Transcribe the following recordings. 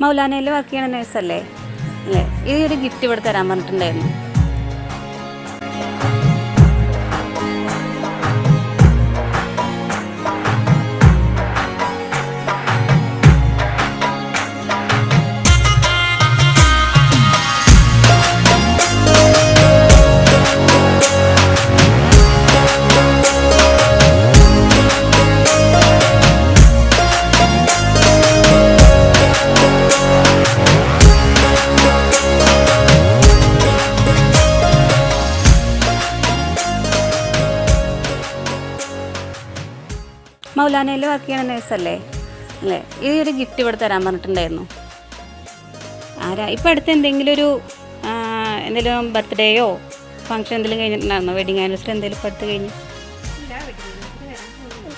മൗലാനയിൽ work ചെയ്യണ നേഴ്സല്ലേ അല്ലേ? ഈ ഒരു ഗിഫ്റ്റ് ഇവിടെ തരാൻ പറഞ്ഞിട്ടുണ്ടായിരുന്നു. മൗലാനയിൽ വർക്ക് ചെയ്യണ നേഴ്സല്ലേ അല്ലേ? ഈ ഒരു ഗിഫ്റ്റ് ഇവിടെ തരാൻ പറഞ്ഞിട്ടുണ്ടായിരുന്നു. ആരാ? ഇപ്പം അടുത്ത് എന്തെങ്കിലും ഒരു എന്തെങ്കിലും ബർത്ത്ഡേയോ ഫങ്ഷൻ എന്തെങ്കിലും കഴിഞ്ഞിട്ടുണ്ടായിരുന്നോ? വെഡിങ് ആനിവേഴ്സറി എന്തെങ്കിലും ഇപ്പം അടുത്ത് കഴിഞ്ഞ്?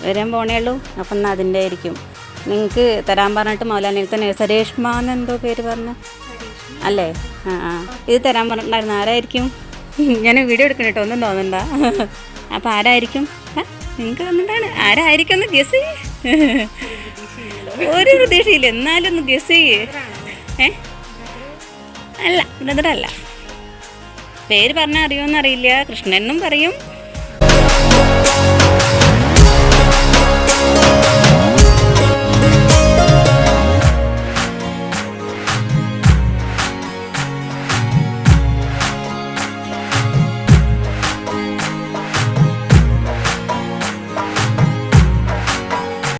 വരാൻ പോണേ ഉള്ളൂ. അപ്പം എന്നാൽ അതിന്റെ ആയിരിക്കും. നിങ്ങൾക്ക് തരാൻ പറഞ്ഞിട്ട് മൗലാനയിലത്തെ നേഴ്സ് രേഷ്മ എന്നെന്തോ പേര് പറഞ്ഞു. അല്ലേ? ആ ആ. ഇത് തരാൻ പറഞ്ഞിട്ടുണ്ടായിരുന്നു. ആരായിരിക്കും? ഞാൻ വീഡിയോ എടുക്കണം കേട്ടോ. ഒന്നും തോന്നണ്ട. അപ്പം ആരായിരിക്കും? നിങ്ങൾക്ക് തന്നിട്ടാണ് ആരായിരിക്കും ഗസ് ഒരു പ്രതീക്ഷയില്ല. എന്നാലും ഒന്ന് ഗസ് ഏ? അല്ല ബ്രദറല്ല. പേര് പറഞ്ഞാൽ അറിയുമോ അറിയില്ല. കൃഷ്ണനും പറയും.